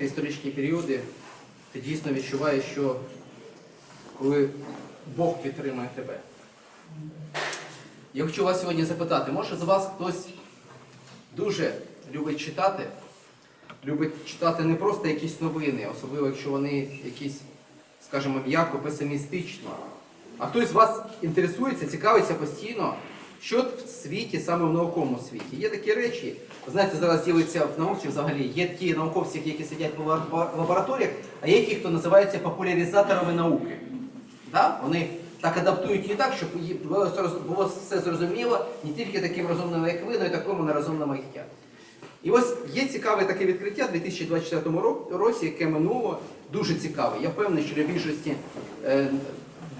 історичні періоди ти дійсно відчуваєш, що коли Бог підтримує тебе. Я хочу вас сьогодні запитати, може з вас хтось дуже любить читати, любить читати не просто якісь новини, особливо якщо вони якісь, скажімо, м'яко песимістичні, а хтось з вас інтересується, цікавиться постійно, що в світі, саме в науковому світі. Є такі речі, знаєте, зараз ділиться в науці взагалі, є ті науковці, які сидять в лабораторіях, а є ті, хто називається популяризаторами науки. Да? Вони так адаптують її так, щоб було все зрозуміло не тільки таким розумним, як ви, але й такому нерозумному, як я. І ось є цікаве таке відкриття у 2024 році, яке минуло, дуже цікаве. Я впевнений, що для більшості, е,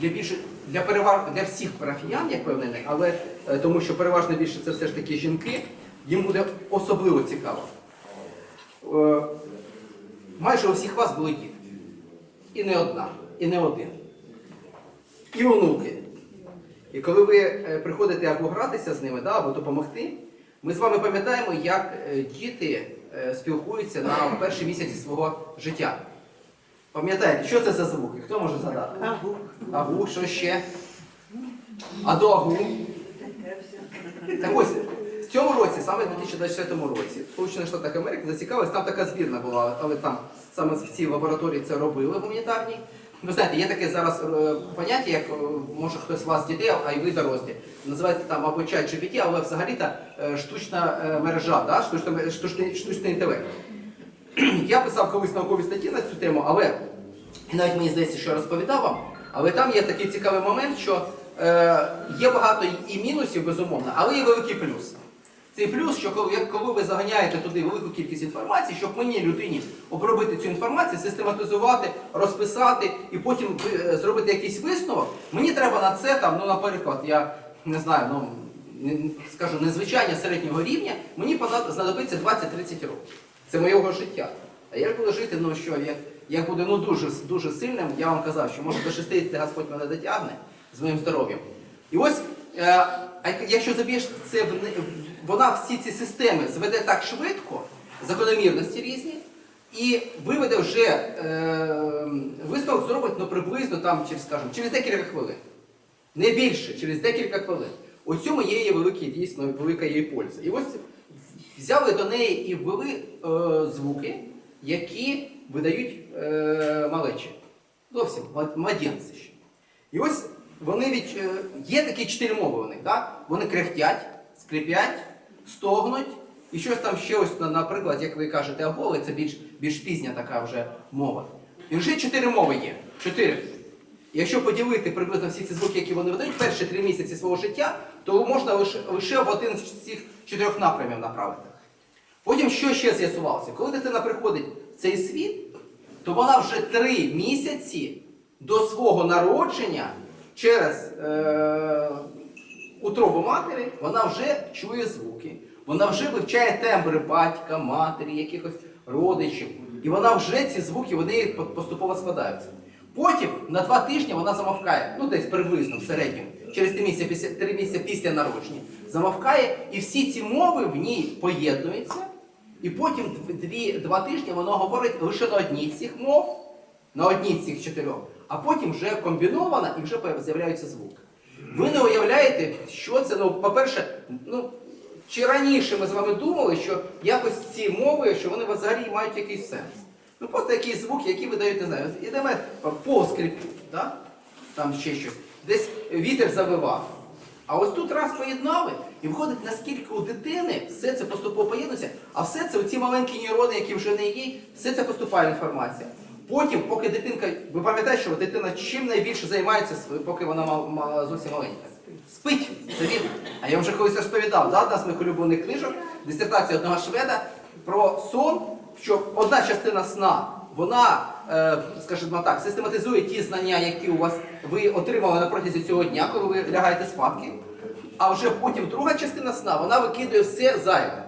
для, більше, для, переваг, для всіх парафіян, я впевнений, але е, тому що переважно більше це все ж таки жінки, їм буде особливо цікаво. Е, Майже у всіх вас були діти. І не одна, і не один. І онуки. І коли ви е, приходите або гратися з ними, да, або допомогти, ми з вами пам'ятаємо, як е, діти спілкуються на перші місяці свого життя. Пам'ятаєте, що це за звуки? Хто може згадати? Агу. Агу, що ще? А до агу? Так ось, цьому році, саме в 2024 році, Сполучених Штатах Америки зацікавились, там така збірна була, але там саме в цій лабораторії це робили гуманітарній. Ви знаєте, є таке зараз е, поняття, як е, може хтось з вас дітей, а й ви дорослі. Називається там або чат GPT, але взагалі-то е, штучна мережа, да? штучна, ме- штучний, штучний інтелект. Я писав колись наукові статті на цю тему, але навіть мені здається, що я розповідав вам, але там є такий цікавий момент, що е, є багато і мінусів, безумовно, але є великий плюс. Цей плюс, що коли, коли ви заганяєте туди велику кількість інформації, щоб мені, людині, обробити цю інформацію, систематизувати, розписати і потім е, зробити якийсь висновок, мені треба на це, там, ну, наприклад, я не знаю, ну, скажу, незвичайно середнього рівня, мені знадобиться 20-30 років. Це моєго життя. А я буду жити, ну що, як, як буду ну, дуже, дуже сильним, я вам казав, що може до 60 Господь мене дотягне з моїм здоров'ям. І ось, е, якщо заб'єш це в вона всі ці системи зведе так швидко, закономірності різні, і виведе вже е, висновок зробить ну, приблизно там, через, скажімо, через декілька хвилин. Не більше, через декілька хвилин. У цьому є її великий, дійсно, велика її польза. І ось взяли до неї і ввели е, звуки, які видають е, малечі. Зовсім млад- младенці ще. І ось вони від, е, є такі чотири мови у них? Вони крехтять, скрипять, стогнуть, і щось там ще ось, наприклад, як ви кажете, аголи, це більш, більш пізня така вже мова. І вже чотири мови є. Чотири. Якщо поділити приблизно всі ці звуки, які вони видають, перші три місяці свого життя, то можна лише, лише в один з цих чотирьох напрямів направити. Потім що ще з'ясувалося? Коли дитина приходить в цей світ, то вона вже три місяці до свого народження через е, утробу матері, вона вже чує звуки, вона вже вивчає тембри батька, матері, якихось родичів. І вона вже ці звуки вони поступово складаються. Потім на два тижні вона замовкає, ну десь приблизно в середньому, через три місяці після, три місяці після народження, замовкає, і всі ці мови в ній поєднуються. І потім дві, два тижні воно говорить лише на одній з цих мов, на одній з цих чотирьох, а потім вже комбіновано і вже з'являються звуки. Ви не уявляєте, що це, ну, по-перше, ну, чи раніше ми з вами думали, що якось ці мови, що вони взагалі мають якийсь сенс. Ну просто якісь звуки, які видають, не знаю, ідемо поскріп, да? там ще щось, десь вітер завивав. А ось тут раз поєднали, і виходить, наскільки у дитини все це поступово поєднується, а все це, оці маленькі нейрони, які вже не є, все це поступає інформація. Потім, поки дитинка, ви пам'ятаєте, що дитина чим найбільше займається, поки вона зовсім маленька? Спить, це вірно. А я вже колись розповідав, да, одна з моїх улюблених книжок, дисертація одного шведа про сон, що одна частина сна, вона, е, скажімо так, систематизує ті знання, які у вас ви отримали на протязі цього дня, коли ви лягаєте спадки. А вже потім друга частина сна, вона викидує все зайве.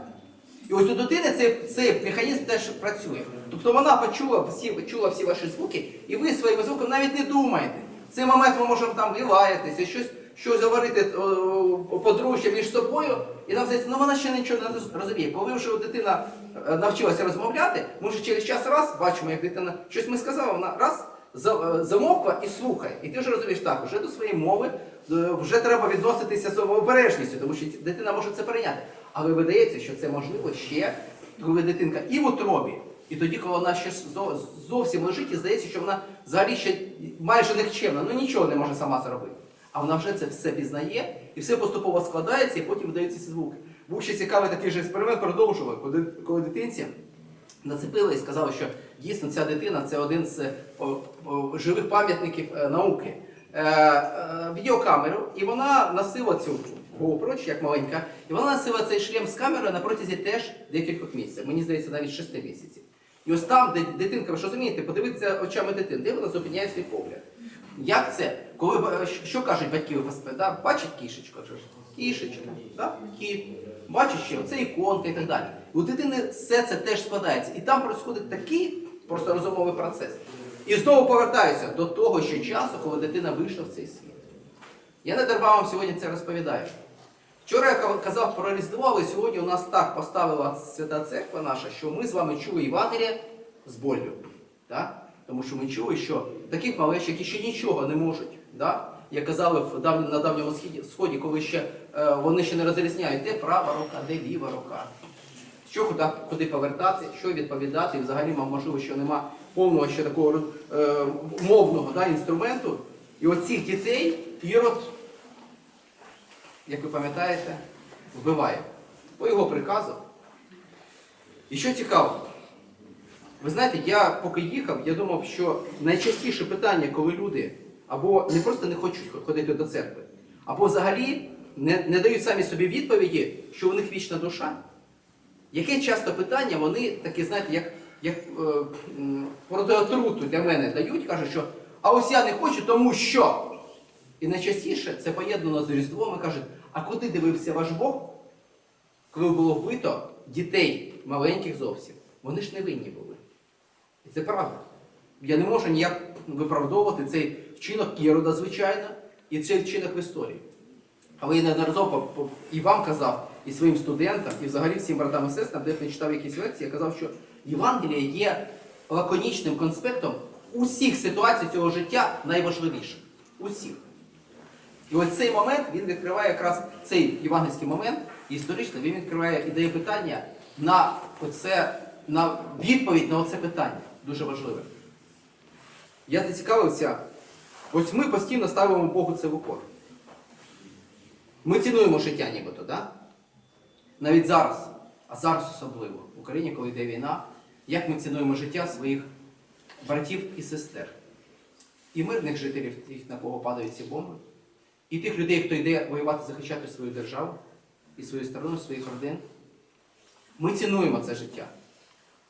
І ось у дитини цей, цей механізм теж працює. Тобто вона почула всі, чула всі ваші звуки, і ви своїми звуками навіть не думаєте. В цей момент ми можемо там і лаятися, щось, щось говорити о, подружжя між собою, і нам здається, ну вона ще нічого не розуміє. Коли вже дитина е, навчилася розмовляти, ми вже через час раз бачимо, як дитина щось ми сказали, вона раз е, замовкла і слухає. І ти вже розумієш, так, вже до своєї мови е, вже треба відноситися з обережністю, тому що дитина може це перейняти. Але видається, що це можливо ще, коли дитинка і в утробі, і тоді, коли вона ще зовсім лежить, і здається, що вона взагалі ще майже никчемна, ну нічого не може сама зробити. А вона вже це все пізнає, і все поступово складається, і потім видаються ці звуки. Був ще цікавий такий же експеримент, продовжували, коли, коли дитинці нацепили і сказали, що дійсно ця дитина це один з живих пам'ятників е, науки. Е, е, відеокамеру, і вона носила цю Чи як маленька, і вона носила цей шлем з камерою на протязі теж декількох місяців. Мені здається, навіть шести місяців. І ось там, де дитинка, ви ж розумієте, подивитися очами дитини, де вона зупиняє свій погляд. Як це? Коли що кажуть батьки ВПСП? Да? Бачить кішечка, що ж? кішечка, да? кіт, бачить ще оце іконка і так далі. У дитини все це теж складається. І там происходить такий просто розумовий процес. І знову повертаюся до того ще часу, коли дитина вийшла в цей світ. Я не дарма вам сьогодні це розповідаю. Вчора я казав про Різдво, але сьогодні у нас так поставила Свята Церква наша, що ми з вами чули Євангеліє з болью. Да? Тому що ми чули, що таких малеч, які ще нічого не можуть, да? як казали на давньому сході, коли ще е, вони ще не розрізняють, де права рука, де ліва рука. Що куди, куди повертати, що відповідати, і взагалі можливо, що нема повного ще такого е, мовного да, інструменту. І оцих дітей Ірод як ви пам'ятаєте, вбиває по його приказу. І що цікаво, ви знаєте, я поки їхав, я думав, що найчастіше питання, коли люди або не просто не хочуть ходити до церкви, або взагалі не, не дають самі собі відповіді, що у них вічна душа. Яке часто питання вони такі, знаєте, як, як е, протиотруту для мене дають, кажуть, що а ось я не хочу, тому що. І найчастіше це поєднано з Різдвом і кажуть, а куди дивився ваш Бог, коли було вбито дітей маленьких зовсім? Вони ж не винні були. І це правда. Я не можу ніяк виправдовувати цей вчинок Ірода, звичайно, і цей вчинок в історії. Але я неодноразово і вам казав, і своїм студентам, і взагалі всім братам і сестрам, де я читав якісь лекції, я казав, що Євангеліє є лаконічним конспектом усіх ситуацій цього життя найважливіших. Усіх. І ось цей момент він відкриває якраз цей євангельський момент, історично він відкриває і дає питання на оце, на відповідь на оце питання. Дуже важливе. Я зацікавився, ось ми постійно ставимо Богу це в упор. Ми цінуємо життя нібито, да? навіть зараз, а зараз особливо, в Україні, коли йде війна, як ми цінуємо життя своїх братів і сестер. І мирних жителів, тих, на кого падають ці бомби, і тих людей, хто йде воювати, захищати свою державу і свою сторону, своїх родин. Ми цінуємо це життя.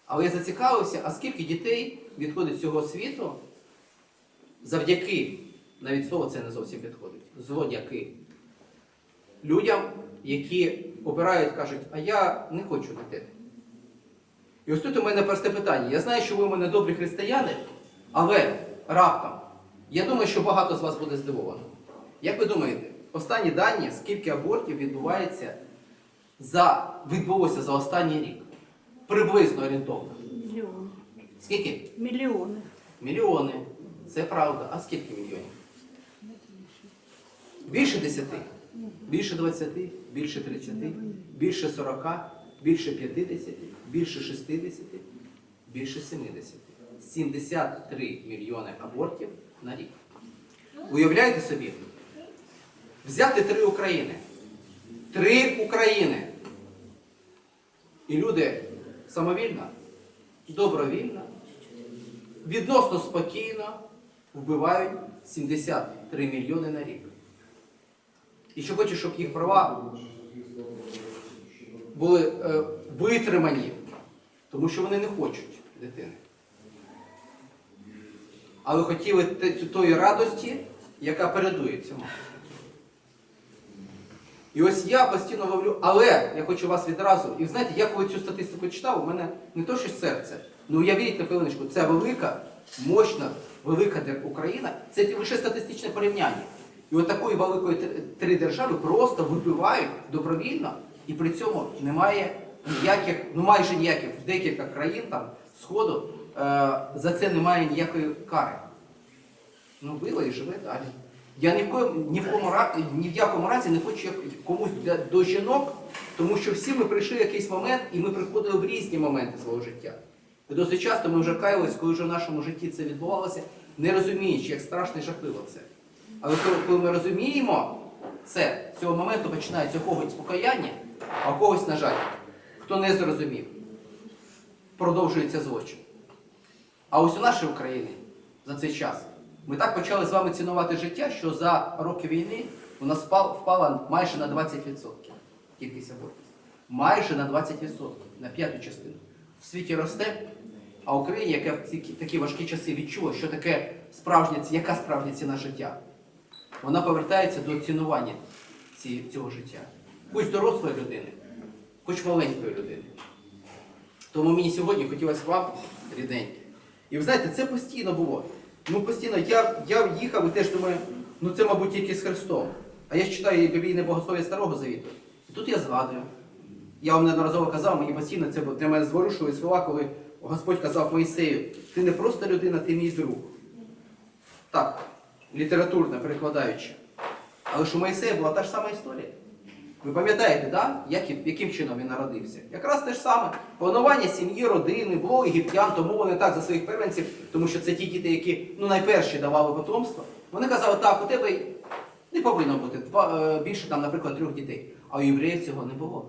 Але я зацікавився, а скільки дітей відходить з цього світу завдяки, навіть слово це не зовсім підходить, злодяки, людям, які обирають, кажуть, а я не хочу дитини. І ось тут у мене просте питання. Я знаю, що ви у мене добрі християни, але раптом, я думаю, що багато з вас буде здивовано. Як ви думаєте, останні дані, скільки абортів відбувається за, відбулося за останній рік? Приблизно орієнтовно. Мільйони. Скільки? Мільйони. Мільйони. Це правда. А скільки мільйонів? Більше 10, більше 20, більше 30, більше 40, більше 50, більше 60, більше 70. 73 мільйони абортів на рік. Уявляєте собі? Взяти три України. Три України. І люди самовільно, добровільно, відносно спокійно вбивають 73 мільйони на рік. І що хочуть, щоб їх права були е, витримані, тому що вони не хочуть дитини. Але хотіли тої радості, яка передує цьому. І ось я постійно ловлю, але я хочу вас відразу. І знаєте, я коли цю статистику читав, у мене не то, що серце. Ну уявіть на хвилиночку, це велика, мощна, велика Україна, це лише статистичне порівняння. І от такої великої три держави просто вибивають добровільно, і при цьому немає ніяких, ну майже ніяких, в декілька країн там Сходу е, за це немає ніякої кари. Ну, било і живе далі. Я ні в, кому, ні в якому разі не хочу комусь до жінок, тому що всі ми прийшли в якийсь момент, і ми приходили в різні моменти свого життя. І досить часто ми вже каялись, коли вже в нашому житті це відбувалося, не розуміючи, як страшно і жахливо це. Але коли, ми розуміємо це, з цього моменту починається когось покаяння, а когось, на жаль, хто не зрозумів, продовжується злочин. А ось у нашій Україні за цей час ми так почали з вами цінувати життя, що за роки війни у нас впала майже на 20% кількість абортів. Майже на 20%, на п'яту частину. В світі росте, а Україна, яка в ці такі важкі часи відчула, що таке справжня, яка справжня ціна життя, вона повертається до цінування ці- цього життя. Хоч дорослої людини, хоч маленької людини. Тому мені сьогодні хотілося вам, рідненькі. І ви знаєте, це постійно було. Ну постійно я, я їхав і теж думаю, ну це, мабуть, тільки з Христом. А я ж читаю біблійне богослов'я Старого Завіту. І тут я згадую. Я вам неодноразово казав, мені постійно це для мене зворушили слова, коли Господь казав Моїсею, ти не просто людина, ти мій друг. Так, літературно перекладаючи. Але ж у Моїсея була та ж сама історія. Ви пам'ятаєте, да? Як, яким чином він народився? Якраз те ж саме. Планування сім'ї, родини, було єгиптян, тому вони так за своїх первенців, тому що це ті діти, які ну, найперші давали потомство. Вони казали, так, у тебе не повинно бути два, е, більше, там, наприклад, трьох дітей. А у євреїв цього не було.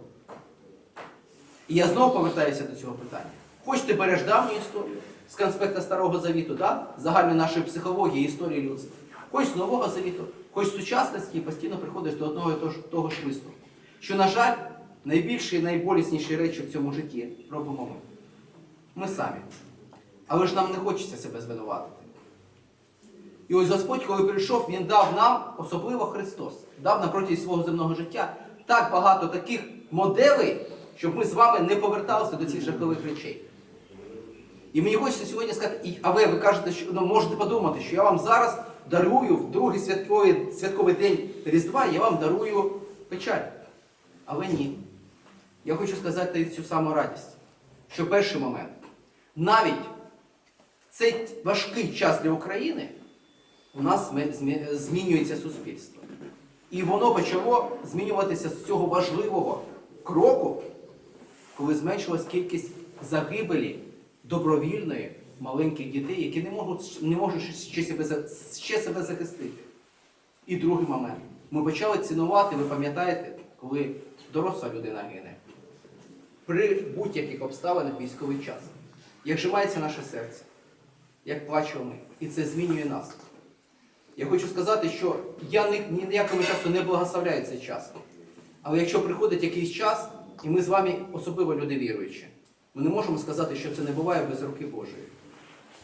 І я знову повертаюся до цього питання. Хоч ти береш давню історію з конспекта Старого Завіту, да? загальної нашої психології, історії людства, хоч з Нового Завіту, хоч з сучасності і постійно приходиш до одного і того ж висновку. Що, на жаль, найбільші і найболісніші речі в цьому житті робимо ми. Ми самі. Але ж нам не хочеться себе звинуватити. І ось Господь, коли прийшов, Він дав нам, особливо Христос, дав на протязі свого земного життя так багато таких моделей, щоб ми з вами не поверталися до цих жахливих речей. І мені хочеться сьогодні сказати, а ви, ви кажете, що ну, можете подумати, що я вам зараз дарую в другий святковий, святковий день Різдва, я вам дарую печаль. Але ні. Я хочу сказати цю саму радість, що перший момент, навіть в цей важкий час для України у нас змінюється суспільство. І воно почало змінюватися з цього важливого кроку, коли зменшилась кількість загибелі добровільної маленьких дітей, які не можуть, не можуть ще, себе, ще себе захистити. І другий момент. Ми почали цінувати, ви пам'ятаєте, коли доросла людина гине, при будь-яких обставинах військовий час. Як жимається наше серце, як плачемо ми. І це змінює нас. Я хочу сказати, що я ні, ні ніякому часу не благословляю цей час. Але якщо приходить якийсь час, і ми з вами, особливо люди віруючі, ми не можемо сказати, що це не буває без руки Божої.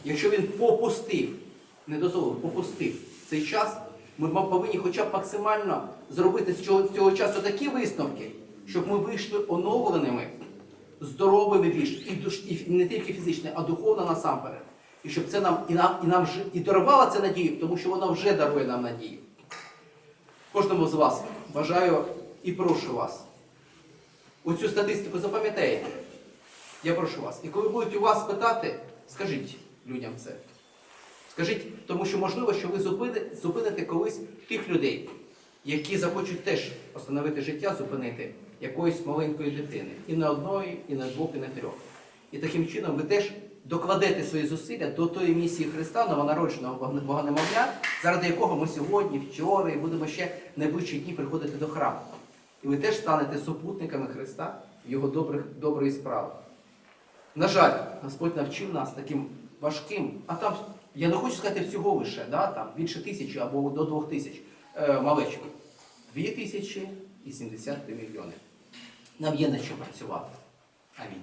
Якщо він попустив, не дозволив, попустив цей час, ми повинні хоча б максимально зробити з цього, часу такі висновки, щоб ми вийшли оновленими, здоровими більш, і, душ, і не тільки фізично, а духовно насамперед. І щоб це нам і нам і нам і дарувало це надію, тому що воно вже дарує нам надію. Кожному з вас бажаю і прошу вас. Оцю статистику запам'ятаєте. Я прошу вас. І коли будуть у вас питати, скажіть людям це. Скажіть, тому що можливо, що ви зупини- зупините колись тих людей, які захочуть теж остановити життя, зупинити якоїсь маленької дитини. І не одної, і не двох, і не трьох. І таким чином ви теж докладете свої зусилля до тої місії Христа, новонародженого Богонемовля, заради якого ми сьогодні, вчора і будемо ще найближчі дні приходити до храму. І ви теж станете супутниками Христа в Його добрих, доброї справи. На жаль, Господь навчив нас таким важким, а там, я не хочу сказати всього лише, да, там більше тисячі або до двох тисяч е, малечок. Дві тисячі і 73 мільйони. Нам є над чим працювати. Амінь.